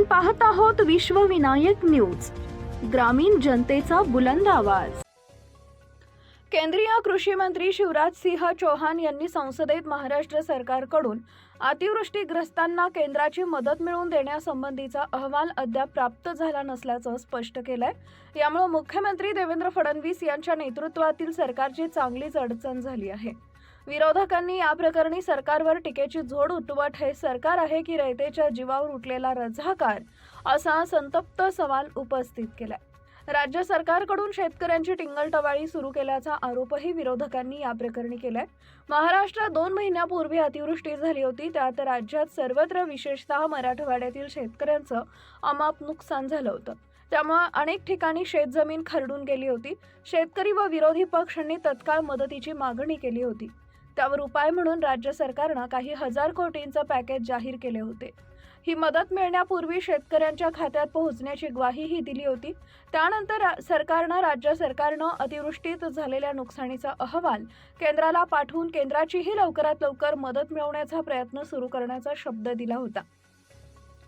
आपण पाहत आहोत विश्वविनायक न्यूज. ग्रामीण जनतेचा बुलंद आवाज. केंद्रीय कृषी मंत्री शिवराज सिंह चौहान यांनी संसदेत महाराष्ट्र सरकारकडून अतिवृष्टीग्रस्तांना केंद्राची मदत मिळवून देण्यासंबंधीचा अहवाल अद्याप प्राप्त झाला नसल्याचं स्पष्ट केलंय. यामुळे मुख्यमंत्री देवेंद्र फडणवीस यांच्या नेतृत्वातील सरकारची चांगलीच अडचण झाली आहे. विरोधकांनी या प्रकरणी सरकारवर टीकेची झोड उठवत हे सरकार आहे की रयतेच्या जीवावर उठलेला रझाकार असा संतप्त सवाल उपस्थित केला राज्य सरकारकडून शेतकऱ्यांची टिंगलटवाळी सुरू केल्याचा आरोपही विरोधकांनी या प्रकरणी केलाय. महाराष्ट्रात दोन महिन्यापूर्वी अतिवृष्टी झाली होती त्यात राज्यात सर्वत्र विशेषतः मराठवाड्यातील शेतकऱ्यांचं अमाप नुकसान झालं होतं. त्यामुळे अनेक ठिकाणी शेतजमीन खरडून गेली होती. शेतकरी व विरोधी पक्षांनी तत्काळ मदतीची मागणी केली होती. त्यावर उपाय म्हणून राज्य सरकारनं काही हजार कोटींचं पॅकेज जाहीर केले होते. ही मदत मिळण्यापूर्वी शेतकऱ्यांच्या खात्यात पोहोचण्याची ग्वाहीही दिली होती. त्यानंतर रा- सरकारनं राज्य सरकारनं अतिवृष्टीत झालेल्या नुकसानीचा अहवाल केंद्राला पाठवून केंद्राचीही लवकरात लवकर मदत मिळवण्याचा प्रयत्न सुरू करण्याचा शब्द दिला होता.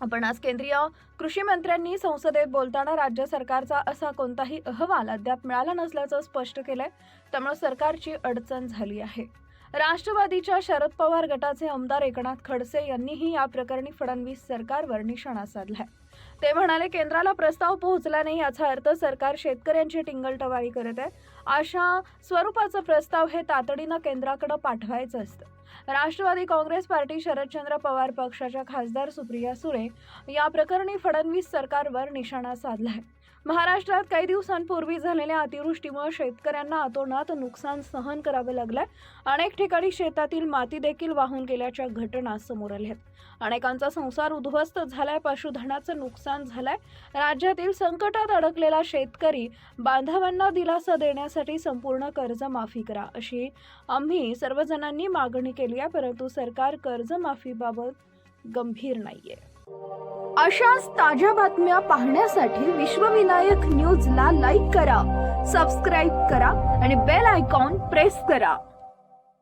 आपण आज केंद्रीय कृषी मंत्र्यांनी संसदेत बोलताना राज्य सरकारचा असा कोणताही अहवाल अद्याप मिळाला नसल्याचं स्पष्ट केलंय. त्यामुळे सरकारची अडचण झाली आहे. राष्ट्रवादीच्या शरद पवार गटाचे आमदार एकनाथ खडसे यांनीही या प्रकरणी फडणवीस सरकारवर निशाणा साधलाय. ते म्हणाले केंद्राला प्रस्ताव पोहोचला नाही याचा अर्थ सरकार शेतकऱ्यांची टिंगलटवाळी करत आहे. अशा स्वरूपाचं प्रस्ताव हे तातडीनं केंद्राकडे पाठवायचं असतं. राष्ट्रवादी काँग्रेस पार्टी शरदचंद्र पवार पक्षाच्या खासदार सुप्रिया सुळे या प्रकरणी फडणवीस सरकारवर निशाणा साधलाय. महाराष्ट्रात काही दिवसांपूर्वी झालेल्या अतिवृष्टीमुळे शेतकऱ्यांना अतोनात नुकसान सहन करावं लागलंय. अनेक ठिकाणी शेतातील माती देखील वाहून गेल्याच्या घटना समोर आल्या आहेत अनेकांचा संसार उद्ध्वस्त झालाय पशुधनाचं नुकसान झालंय. राज्यातील संकटात अडकलेला शेतकरी बांधवांना दिलासा देण्यास देण्यासाठी संपूर्ण कर्जमाफी करा अशी आम्ही सर्वजणांनी मागणी केली आहे परंतु सरकार कर्जमाफीबाबत गंभीर नाहीये. अशाच ताज्या बातम्या पाहण्यासाठी विश्वविनायक न्यूजला लाईक करा सबस्क्राईब करा आणि बेल आयकॉन प्रेस करा.